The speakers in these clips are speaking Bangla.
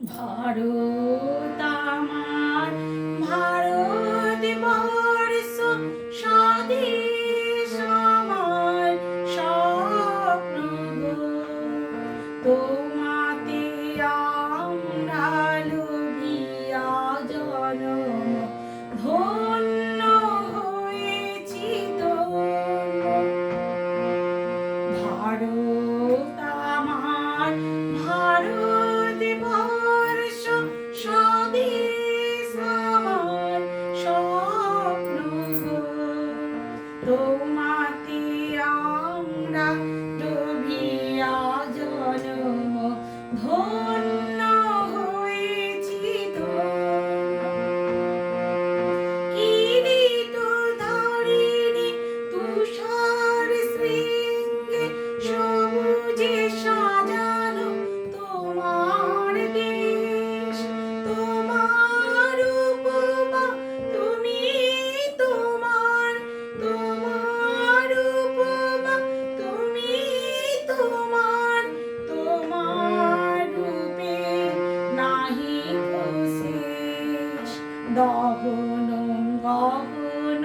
ভারত আমার ভারত তোমাতে আমরা ডুবিয়া জনম। ভোর দহন গহন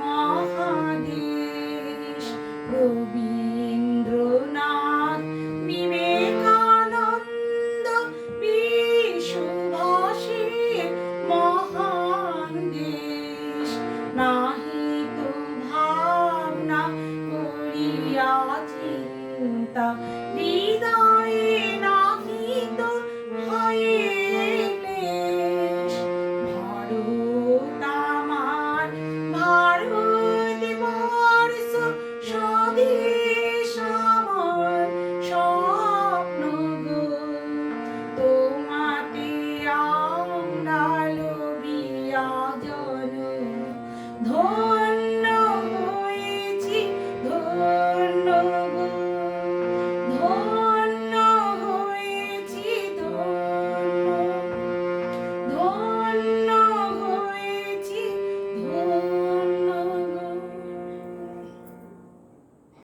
মহাদেশ রবি ধর